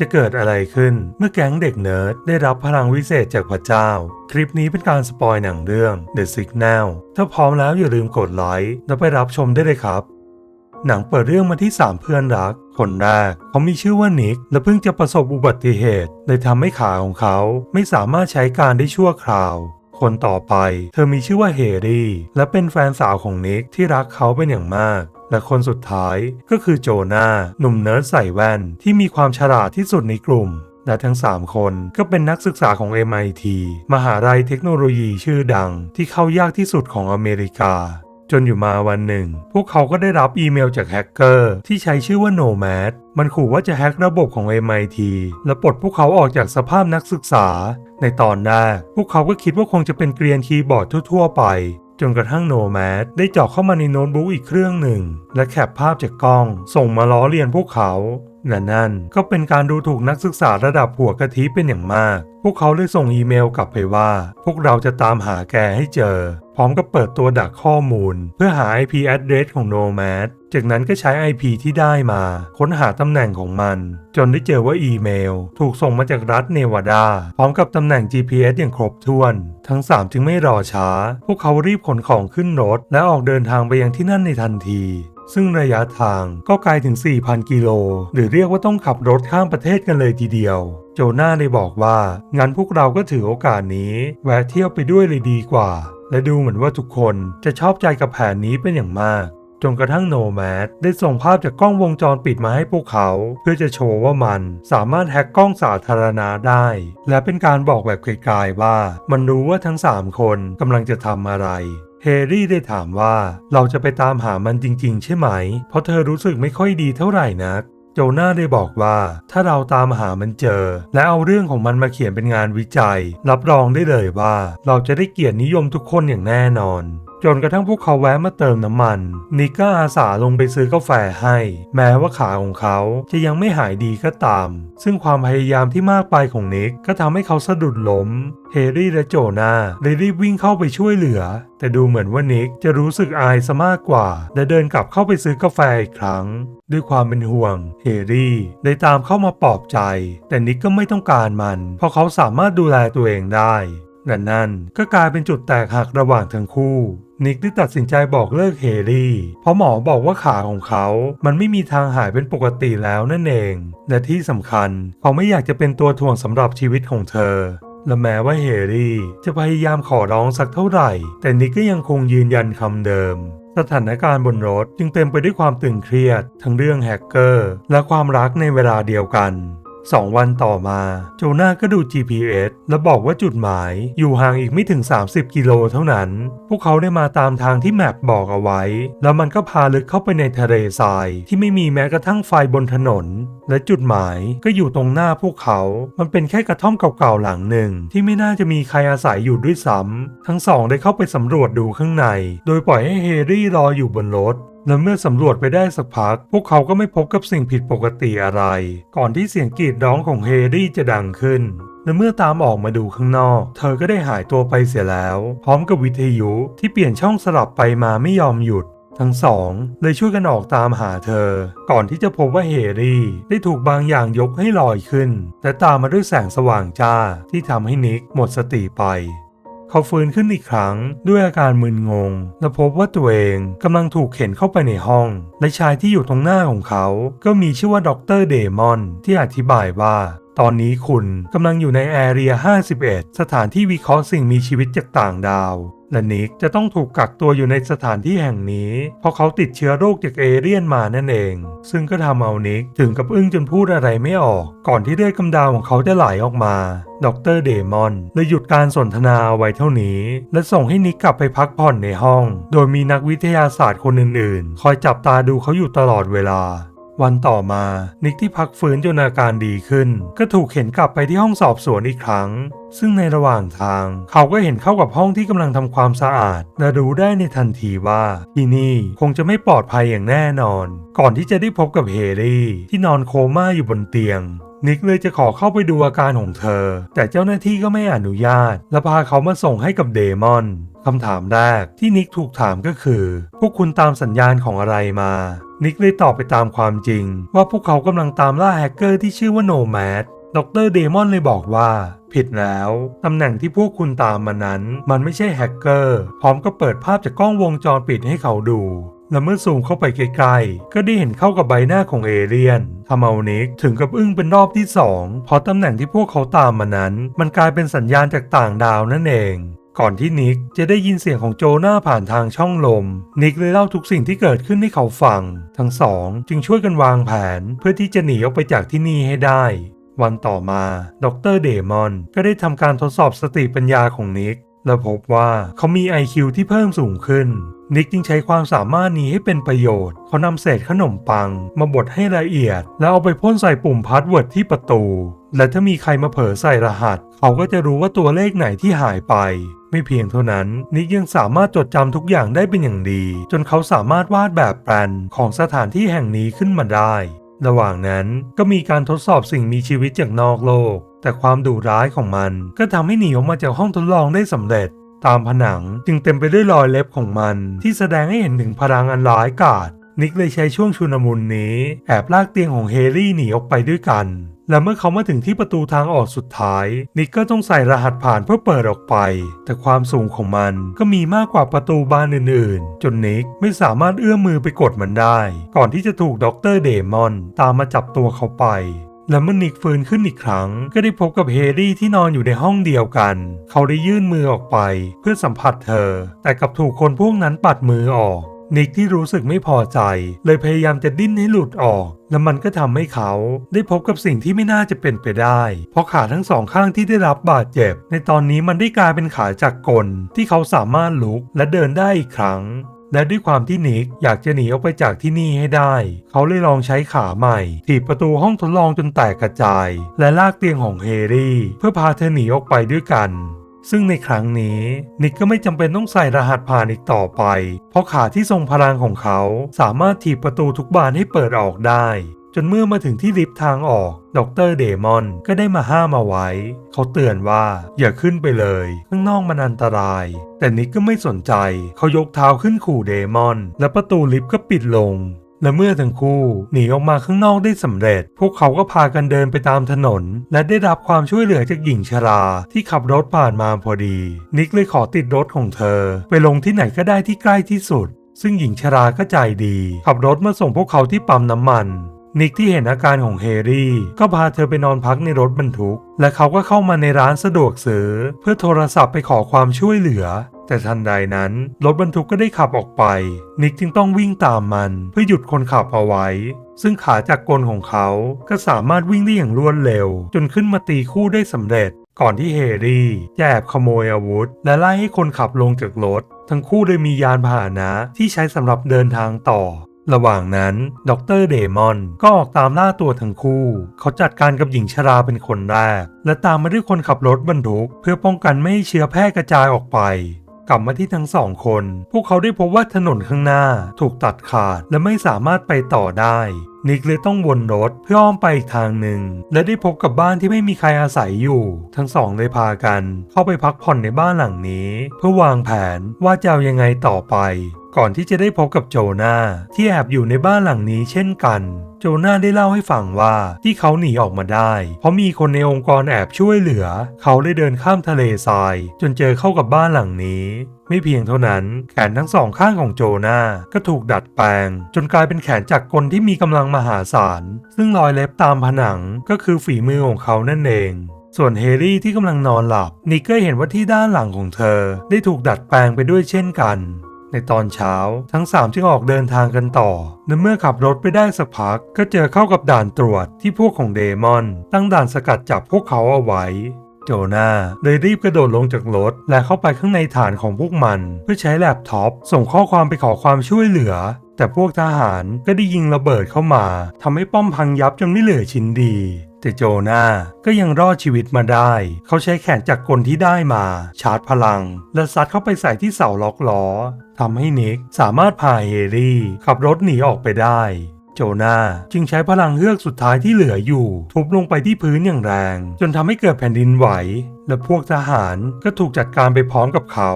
จะเกิดอะไรขึ้นเมื่อแก๊งเด็กเนิร์ดได้รับพลังวิเศษจากพระเจ้า คลิปนี้เป็นการสปอยหนังเรื่อง The Signal ถ้าพร้อมแล้วอย่าลืมกดไลค์แล้วไปรับชมได้เลยครับ หนังเปิดเรื่องมาที่ 3 เพื่อนรัก คนแรกเขามีชื่อว่านิก และเพิ่งจะประสบอุบัติเหตุเลยทำให้ขาของเขาไม่สามารถใช้การได้ชั่วคราว คนต่อไป เธอมีชื่อว่าเฮรี่ และเป็นแฟนสาวของนิกที่รักเขาเป็นอย่างมาก และคนสุดท้ายก็คือโจนาหนุ่มเนิร์ดใส่แว่นที่มีความฉลาดที่สุดในกลุ่ม และทั้ง 3 คนก็เป็นนักศึกษาของ MIT มหาลัยเทคโนโลยีชื่อดังที่เข้ายากที่สุดของอเมริกา จนอยู่มาวันหนึ่ง พวกเขาก็ได้รับอีเมลจากแฮกเกอร์ที่ใช้ชื่อว่า Nomad มันขู่ว่าจะแฮกระบบของ MIT และปลดพวกเขาออกจากสภาพนักศึกษา ในตอนแรกพวกเขาก็คิดว่าคงจะเป็นเกรียนคีย์บอร์ดทั่ว ๆ ไป จนกระทั่งโนแมดได้เจาะเข้ามาในโน้ตบุ๊กอีกเครื่องหนึ่ง และแคปภาพจากกล้อง ส่งมาล้อเลียนพวกเขา และนั่นก็เป็นการดูถูกนักศึกษาระดับหัวกะทิเป็นอย่างมาก พวกเขาเลยส่งอีเมลกลับไปว่า พวกเราจะตามหาแกให้เจอ พร้อมกับเปิดตัวดักข้อมูล เพื่อหา IP address ของ Nomad จากนั้นก็ใช้ IP ที่ได้มา ค้นหาตำแหน่งของมัน จนได้เจอว่าอีเมล ถูกส่งมาจากรัฐเนวาดา พร้อมกับตำแหน่ง GPS อย่างครบถ้วน ทั้ง 3 จึงไม่รอช้า พวกเขารีบขนของขึ้นรถ และออกเดินทางไปยังที่นั่นในทันที ซึ่งระยะทางก็ไกลถึง 4,000 กิโล หรือเรียกว่าต้องขับรถข้ามประเทศกันเลยทีเดียว โจนาได้บอกว่า งั้นพวกเราก็ถือโอกาสนี้ แวะเที่ยวไปด้วยเลยดีกว่า และดูเหมือนว่าทุกคนจะชอบใจกับแผนนี้เป็นอย่างมากจนกระทั่งโนแมดได้ส่งภาพจากกล้องวงจรปิดมาให้พวกเขา เพื่อจะโชว์ว่ามันสามารถแฮกกล้องสาธารณะได้ และเป็นการบอกแบบไกลๆว่า มันรู้ว่าทั้ง 3 คนกำลังจะทำอะไร ฮรี่ได้ถามว่าเราจะไปตามหามันจริง ๆ ใช่ไหม เพราะเธอรู้สึกไม่ค่อยดีเท่าไหร่นัก โจนาได้บอกว่าถ้าเราตามหามันเจอ และเอาเรื่องของมันมาเขียนเป็นงานวิจัย รับรองได้เลยว่า เราจะได้เกียรตินิยมทุกคนอย่างแน่นอน จนกระทั่งพวกเขาแวะมาเติมน้ำมัน นิกก็อาสาลงไปซื้อกาแฟให้ แม้ว่าขาของเขาจะยังไม่หายดีก็ตาม ซึ่งความพยายามที่มากไปของนิกก็ทำให้เขาสะดุดล้ม เฮรี่และโจนาเลยรีบวิ่งเข้าไปช่วยเหลือ แต่ดูเหมือนว่านิกจะรู้สึกอายซะมากกว่า และเดินกลับเข้าไปซื้อกาแฟอีกครั้ง ด้วยความเป็นห่วง เฮรี่ได้ตามเข้ามาปลอบใจ แต่นิกก็ไม่ต้องการมัน เพราะเขาสามารถดูแลตัวเองได้ และนั่นก็กลายเป็นจุดแตกหักระหว่างทั้งคู่ นิกได้ตัดสินใจบอกเลิกเฮรี่ เพราะหมอบอกว่าขาของเขา มันไม่มีทางหายเป็นปกติแล้วนั่นเอง และที่สำคัญ เขาไม่อยากจะเป็นตัวถ่วงสำหรับชีวิตของเธอ และแม้ว่าเฮรี่จะพยายามขอร้องสักเท่าไหร่ แต่นิกก็ยังคงยืนยันคำเดิมสถานการณ์บนรถจึงเต็มไปด้วยความตึงเครียด ทั้งเรื่องแฮกเกอร์ และความรักในเวลาเดียวกัน สองวันต่อมา โจนาก็ดู GPS และบอกว่าจุดหมายอยู่ห่างอีกไม่ถึง 30 กิโลเท่านั้น พวกเขาได้มาตามทางที่แมปบอกเอาไว้ แล้วมันก็พาลึกเข้าไปในทะเลทราย ที่ไม่มีแม้กระทั่งไฟบนถนน และจุดหมายก็อยู่ตรงหน้าพวกเขา มันเป็นแค่กระท่อมเก่าๆหลังหนึ่ง ที่ไม่น่าจะมีใครอาศัยอยู่ด้วยซ้ำทั้งสองได้เข้าไปสำรวจดูข้างใน โดยปล่อยให้เฮรี่รออยู่บนรถ และเมื่อสำรวจไปได้สักพัก พวกเขาก็ไม่พบกับสิ่งผิดปกติอะไร ก่อนที่เสียงกรีดร้องของเฮรี่จะดังขึ้นและเมื่อตามออกมาดูข้างนอก เธอก็ได้หายตัวไปเสียแล้ว พร้อมกับวิทยุที่เปลี่ยนช่องสลับไปมาไม่ยอมหยุด ทั้งสองเลยช่วยกันออกตามหาเธอ ก่อนที่จะพบว่าเฮรี่ได้ถูกบางอย่างยกให้ลอยขึ้นและตามมาด้วยแสงสว่างจ้าที่ทำให้นิกหมดสติไป เขาฟื้นขึ้นอีกครั้ง ด้วยอาการมึนงง และพบว่าตัวเองกำลังถูกเข็นเข้าไปในห้อง และชายที่อยู่ตรงหน้าของเขา ก็มีชื่อว่าดรเดมอนที่อธิบายว่าตอนนี้คุณกำลังอยู่ในแอเรีย 51 สถานที่วิเคราะห์สิ่งมีชีวิตจากต่างดาว และนิกจะต้องถูกกักตัวอยู่ในสถานที่แห่งนี้ เพราะเขาติดเชื้อโรคจากเอเลี่ยนมานั่นเอง ซึ่งก็ทำเอานิกถึงกับอึ้งจนพูดอะไรไม่ออก ก่อนที่เลือดกำดาวของเขาจะไหลออกมาดรเดมอนเลยหยุดการสนทนาเอาไว้เท่านี้ และส่งให้นิกกลับไปพักผ่อนในห้อง โดยมีนักวิทยาศาสตร์คนอื่นๆ คอยจับตาดูเขาอยู่ตลอดเวลาวันต่อมานิกที่พักฟื้นจนอาการดีขึ้น ก็ถูกเข็นกลับไปที่ห้องสอบสวนอีกครั้งซึ่งในระหว่างทาง เขาก็เห็นเข้ากับห้องที่กำลังทำความสะอาดและรู้ได้ในทันทีว่าที่นี่คงจะไม่ปลอดภัยอย่างแน่นอน ก่อนที่จะได้พบกับเฮรี่ที่นอนโคม่าอยู่บนเตียงนิกเลยจะขอเข้าไปดูอาการของเธอ แต่เจ้าหน้าที่ก็ไม่อนุญาต และพาเขามาส่งให้กับเดมอนคำถามแรกที่นิกถูกถามก็คือ พวกคุณตามสัญญาณของอะไรมา นิกเลยตอบไปตามความจริง ว่าพวกเขากำลังตามล่าแฮกเกอร์ที่ชื่อว่าโนแมด ดรเดมอนเลยบอกว่า ผิดแล้ว ตำแหน่งที่พวกคุณตามมานั้น มันไม่ใช่แฮกเกอร์ พร้อมก็เปิดภาพจากกล้องวงจรปิดให้เขาดู และเมื่อซูมเข้าไปใกล้ๆ ก็ได้เห็นเข้ากับใบหน้าของเอเลียนทำเอานิกถึงกับอึ้งเป็นรอบที่สองเพราะตำแหน่งที่พวกเขาตามมานั้น มันกลายเป็นสัญญาณจากต่างดาวนั่นเองก่อนที่นิกจะได้ยินเสียงของโจนาผ่านทางช่องลม นิกเลยเล่าทุกสิ่งที่เกิดขึ้นให้เขาฟัง ทั้งสองจึงช่วยกันวางแผนเพื่อที่จะหนีออกไปจากที่นี่ให้ได้ วันต่อมา ดรเดมอนก็ได้ทำการทดสอบสติปัญญาของนิก และพบว่าเขามี IQ ที่เพิ่มสูงขึ้น นิกจึงใช้ความสามารถนี้ให้เป็นประโยชน์ เขานำเศษขนมปัง มาบดให้ละเอียด แล้วเอาไปพ่นใส่ปุ่มพาสเวิร์ดที่ประตู และถ้ามีใครมาเผลอใส่รหัส เขาก็จะรู้ว่าตัวเลขไหนที่หายไป ไม่เพียงเท่านั้น นิกยังสามารถจดจำทุกอย่างได้เป็นอย่างดี จนเขาสามารถวาดแบบแปลนของสถานที่แห่งนี้ขึ้นมาได้ ระหว่างนั้นก็มีการทดสอบสิ่งมีชีวิตจากนอกโลก แต่ความดุร้ายของมันก็ทำให้หนีออกมาจากห้องทดลองได้สำเร็จ ตามผนังจึงเต็มไปด้วยรอยเล็บของมันที่แสดงให้เห็นถึงพลังอันร้ายกาจ นิกเลยใช้ช่วงชุนมุนนี้ แอบลากเตียงของเฮรี่หนีออกไปด้วยกัน และเมื่อเขามาถึงที่ประตูทางออกสุดท้าย นิกก็ต้องใส่รหัสผ่านเพื่อเปิดออกไป แต่ความสูงของมันก็มีมากกว่าประตูบานอื่นๆ จนนิกไม่สามารถเอื้อมมือไปกดมันได้ ก่อนที่จะถูกด็อกเตอร์เดมอนตามมาจับตัวเขาไปและเมื่อนิกฟื้นขึ้นอีกครั้ง ก็ได้พบกับเฮรี่ที่นอนอยู่ในห้องเดียวกัน เขาได้ยื่นมือออกไป เพื่อสัมผัสเธอ แต่กลับถูกคนพวกนั้นปัดมือออก นิกที่รู้สึกไม่พอใจ เลยพยายามจะดิ้นให้หลุดออก และมันก็ทำให้เขาได้พบกับสิ่งที่ไม่น่าจะเป็นไปได้ เพราะขาทั้งสองข้างที่ได้รับบาดเจ็บ ในตอนนี้มันได้กลายเป็นขาจากกลที่เขาสามารถลุกและเดินได้อีกครั้งและด้วยความที่นิกอยากจะหนีออกไปจากที่นี่ให้ได้ เขาเลยลองใช้ขาใหม่ถีบประตูห้องทดลองจนแตกกระจาย และลากเตียงของเฮรี่ เพื่อพาเธอหนีออกไปด้วยกัน ซึ่งในครั้งนี้นิกก็ไม่จำเป็นต้องใส่รหัสผ่านอีกต่อไป เพราะขาที่ทรงพลังของเขาสามารถถีบประตูทุกบานให้เปิดออกได้ จนเมื่อมาถึงที่ลิฟต์ทางออกดรเดมอนก็ได้มาห้ามเอาไว้ เขาเตือนว่าอย่าขึ้นไปเลย ข้างนอกมันอันตราย แต่นิกก็ไม่สนใจ เขายกเท้าขึ้นขู่เดมอน และประตูลิฟต์ก็ปิดลง และเมื่อทั้งคู่หนีออกมาข้างนอกได้สำเร็จ พวกเขาก็พากันเดินไปตามถนน และได้รับความช่วยเหลือจากหญิงชรา ที่ขับรถผ่านมาพอดี นิกเลยขอติดรถของเธอ ไปลงที่ไหนก็ได้ที่ใกล้ที่สุด ซึ่งหญิงชราก็ใจดี ขับรถมาส่งพวกเขาที่ปั๊มน้ำมัน นิกที่เห็นอาการของเฮรี่ ก็พาเธอไปนอนพักในรถบรรทุก และเขาก็เข้ามาในร้านสะดวกซื้อ เพื่อโทรศัพท์ไปขอความช่วยเหลือ แต่ทันใดนั้น รถบรรทุกก็ได้ขับออกไป นิกจึงต้องวิ่งตามมันเพื่อหยุดคนขับเอาไว้ ซึ่งขาจากกลของเขาก็สามารถวิ่งได้อย่างรวดเร็ว จนขึ้นมาตีคู่ได้สำเร็จ ก่อนที่เฮรี่จะแอบขโมยอาวุธ และไล่ให้คนขับลงจากรถ ทั้งคู่เลยมียานพาหนะที่ใช้สำหรับเดินทางต่อ ระหว่างนั้นดรเดมอนก็ออกตามล่าตัวทั้งคู่ เขาจัดการกับหญิงชราเป็นคนแรก และตามมาด้วยคนขับรถบรรทุก เพื่อป้องกันไม่ให้เชื้อแพร่กระจายออกไป กลับมาที่ทั้งสองคน พวกเขาได้พบว่าถนนข้างหน้าถูกตัดขาดและไม่สามารถไปต่อได้ นิกเลยต้องวนรถเพื่ออ้อมไปอีกทางหนึ่ง และได้พบกับบ้านที่ไม่มีใครอาศัยอยู่ ทั้งสองเลยพากัน เข้าไปพักผ่อนในบ้านหลังนี้ เพื่อวางแผนว่าจะเอายังไงต่อไป ก่อนที่จะได้พบกับโจนาที่แอบอยู่ในบ้านหลังนี้เช่นกันโจนาได้เล่าให้ฟังว่าที่เขาหนีออกมาได้ เพราะมีคนในองค์กรแอบช่วยเหลือ เขาได้เดินข้ามทะเลทราย จนเจอเข้ากับบ้านหลังนี้ ไม่เพียงเท่านั้นแขนทั้งสองข้างของโจนาก็ถูกดัดแปลง จนกลายเป็นแขนจากกลที่มีกำลังมหาศาล ซึ่งรอยเล็บตามผนังก็คือฝีมือของเขานั่นเอง ส่วนเฮรี่ที่กำลังนอนหลับนิกเก็เห็นว่าที่ด้านหลังของเธอ ได้ถูกดัดแปลงไปด้วยเช่นกัน ในตอนเช้าทั้งสามจึงออกเดินทางกันต่อและเมื่อขับรถไปได้สักพัก ก็เจอเข้ากับด่านตรวจที่พวกของเดมอน ตั้งด่านสกัดจับพวกเขาเอาไว้ โจนาเลยรีบกระโดดลงจากรถ และเข้าไปข้างในฐานของพวกมัน เพื่อใช้แล็ปท็อป ส่งข้อความไปขอความช่วยเหลือ แต่พวกทหารก็ได้ยิงระเบิดเข้ามาทำให้ป้อมพังยับจนไม่เหลือชิ้นดีแต่โจนาก็ยังรอดชีวิตมาได้ เขาใช้แขนจากกลที่ได้มา ชาร์จพลัง และซัดเข้าไปใส่ที่เสาล็อกล้อทำให้นิกสามารถพาเฮรี่ขับรถหนีออกไปได้ โจนาจึงใช้พลังเฮือกสุดท้ายที่เหลืออยู่ ทุบลงไปที่พื้นอย่างแรง จนทำให้เกิดแผ่นดินไหว และพวกทหารก็ถูกจัดการไปพร้อมกับเขา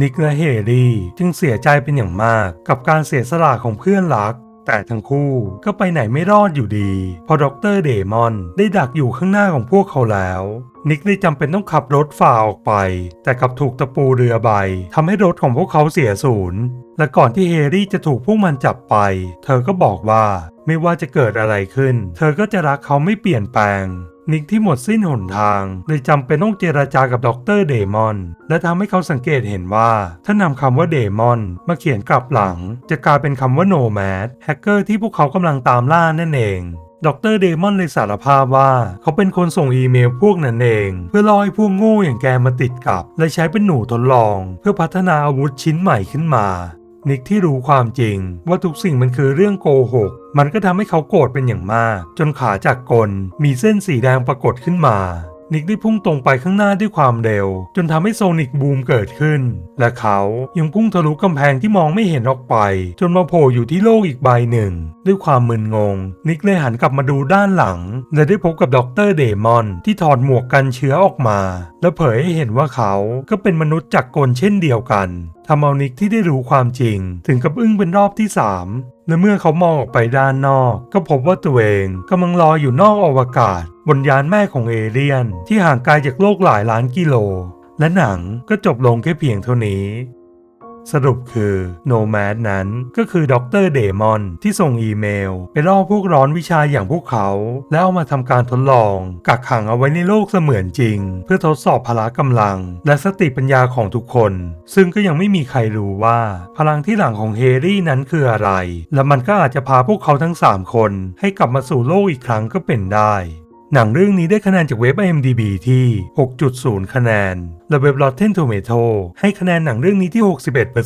นิกและเฮรี่จึงเสียใจเป็นอย่างมากกับการเสียสละของเพื่อนรัก แต่ทั้งคู่ก็ไปไหนไม่รอดอยู่ดี พอดรเดมอนได้ดักอยู่ข้างหน้าของพวกเขาแล้ว นิกได้จำเป็นต้องขับรถฝ่าออกไป แต่กลับถูกตะปูเรือใบทำให้รถของพวกเขาเสียศูนย์ และก่อนที่เฮรี่จะถูกพวกมันจับไป เธอก็บอกว่าไม่ว่าจะเกิดอะไรขึ้น เธอก็จะรักเขาไม่เปลี่ยนแปลง นิกที่หมดสิ้นหนทางเลยจำเป็นต้องเจราจากับดรเดมอน และทำให้เขาสังเกตเห็นว่า ถ้านำคำว่าเดมอนมาเขียนกลับหลัง จะกลายเป็นคำว่าโนแมดแฮกเกอร์ที่พวกเขากำลังตามล่านั่นเองดรเดมอนเลยสารภาพว่า เขาเป็นคนส่งอีเมลพวกนั้นเอง เพื่อล่อให้พวกโง่อย่างแกมาติดกับ และใช้เป็นหนูทดลอง เพื่อพัฒนาอาวุธชิ้นใหม่ขึ้นมา นิกที่รู้ความจริง ว่าทุกสิ่งมันคือเรื่องโกหก มันก็ทำให้เขาโกรธเป็นอย่างมาก จนขาจากกลมีเส้นสีแดงปรากฏขึ้นมา นิกได้พุ่งตรงไปข้างหน้าด้วยความเร็ว จนทำให้โซนิกบูมเกิดขึ้น และเขายังพุ่งทะลุกำแพงที่มองไม่เห็นออกไป จนมาโผล่อยู่ที่โลกอีกใบหนึ่ง ด้วยความมึนงง นิกเลยหันกลับมาดูด้านหลัง และได้พบกับดรเดมอนที่ถอดหมวกกันเชื้อออกมา และเผยให้เห็นว่าเขาก็เป็นมนุษย์จากกลเช่นเดียวกันทำเอานิกที่ได้รู้ความจริง ถึงกับอึ้งเป็นรอบที่สาม และเมื่อเขามองออกไปด้านนอก ก็พบว่าตัวเองกำลังลอยอยู่นอกอวกาศ บนยานแม่ของเอเลียน ที่ห่างไกลจากโลกหลายล้านกิโล และหนังก็จบลงแค่เพียงเท่านี้ สรุปคือโนแมดนั้นก็คือดรเดมอนที่ส่งอีเมล ไปล่อพวกร้อนวิชาอย่างพวกเขา แล้วเอามาทำการทดลอง กักขังเอาไว้ในโลกเสมือนจริง เพื่อทดสอบพละกำลัง และสติปัญญาของทุกคน ซึ่งก็ยังไม่มีใครรู้ว่า พลังที่หลังของเฮรี่นั้นคืออะไร และมันก็อาจจะพาพวกเขาทั้ง 3 คน ให้กลับมาสู่โลกอีกครั้งก็เป็นได้ หนังเรื่องนี้ได้คะแนนจากเว็บ IMDb ที่ 6.0 คะแนน และเว็บ Rotten Tomato ให้คะแนนหนังเรื่องนี้ที่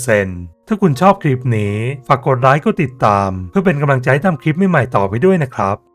61%ถ้าคุณชอบคลิปนี้ ฝากกดไลค์กดติดตาม เพื่อเป็นกำลังใจให้ทำคลิปใหม่ๆต่อไปด้วยนะครับ